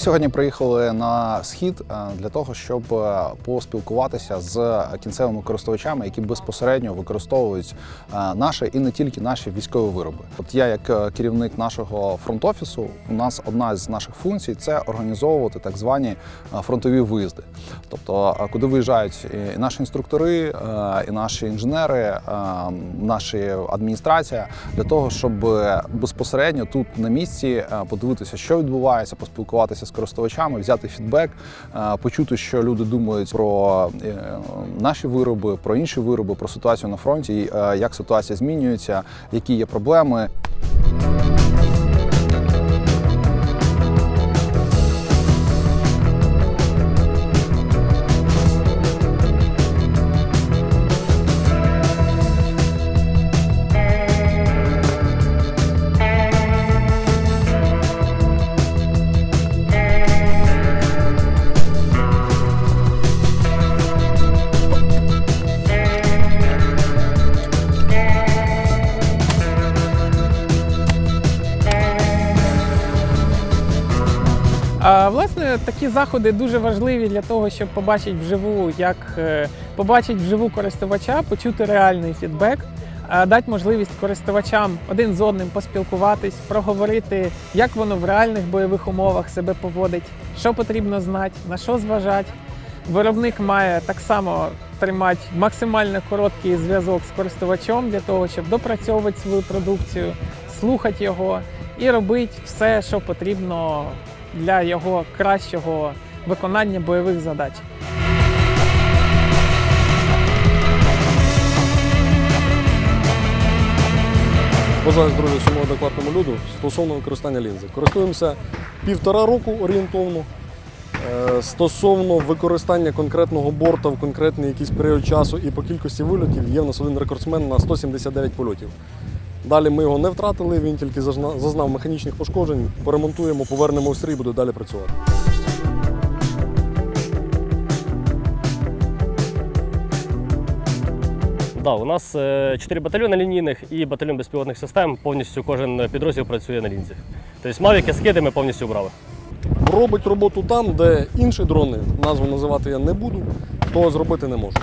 сьогодні приїхали на схід е, для того, щоб е, поспілкуватися з кінцевими користувачами, які безпосередньо використовують е, наші і не тільки наші військові вироби. От я, як керівник нашого фронт-офісу, у нас одна з наших функцій це організовувати так звані фронтові виїзди. Тобто, куди виїжджають і наші інструктори, і наші інженери, наші адміністрація для того, щоб безпосередньо тут на місці подивитися, що відбувається, поспілкуватися з користувачами, взяти фідбек, е, почути, що люди думають про е, наші вироби, про інші вироби, про ситуацію на фронті, е, як ситуація змінюється, які є проблеми. Власне, такі заходи дуже важливі для того, щоб побачити вживу, як е, побачити вживу користувача, почути реальний фідбек, дати можливість користувачам один з одним поспілкуватись, проговорити, як воно в реальних бойових умовах себе поводить, що потрібно знати, на що зважати. Виробник має так само тримати максимально короткий зв'язок з користувачем для того, щоб допрацьовувати свою продукцію, слухати його і робити все, що потрібно для його кращого виконання бойових задач. Бажаю здоров'я всьому адекватному люду стосовно використання лінзи. Користуємося півтора року орієнтовно. Е, Стосовно використання конкретного борта в конкретний якийсь період часу і по кількості вильотів є в нас один рекордсмен на 179 польотів. Далі ми його не втратили, він тільки зазна- зазнав механічних пошкоджень. Поремонтуємо, повернемо в стрій, буде далі працювати. Да, у нас е, чотири батальйони лінійних і батальйон безпілотних систем. Повністю кожен підрозділ працює на лінзі. Тобто мавіки, скиди ми повністю обрали. Робить роботу там, де інші дрони, назву називати я не буду, того зробити не можу.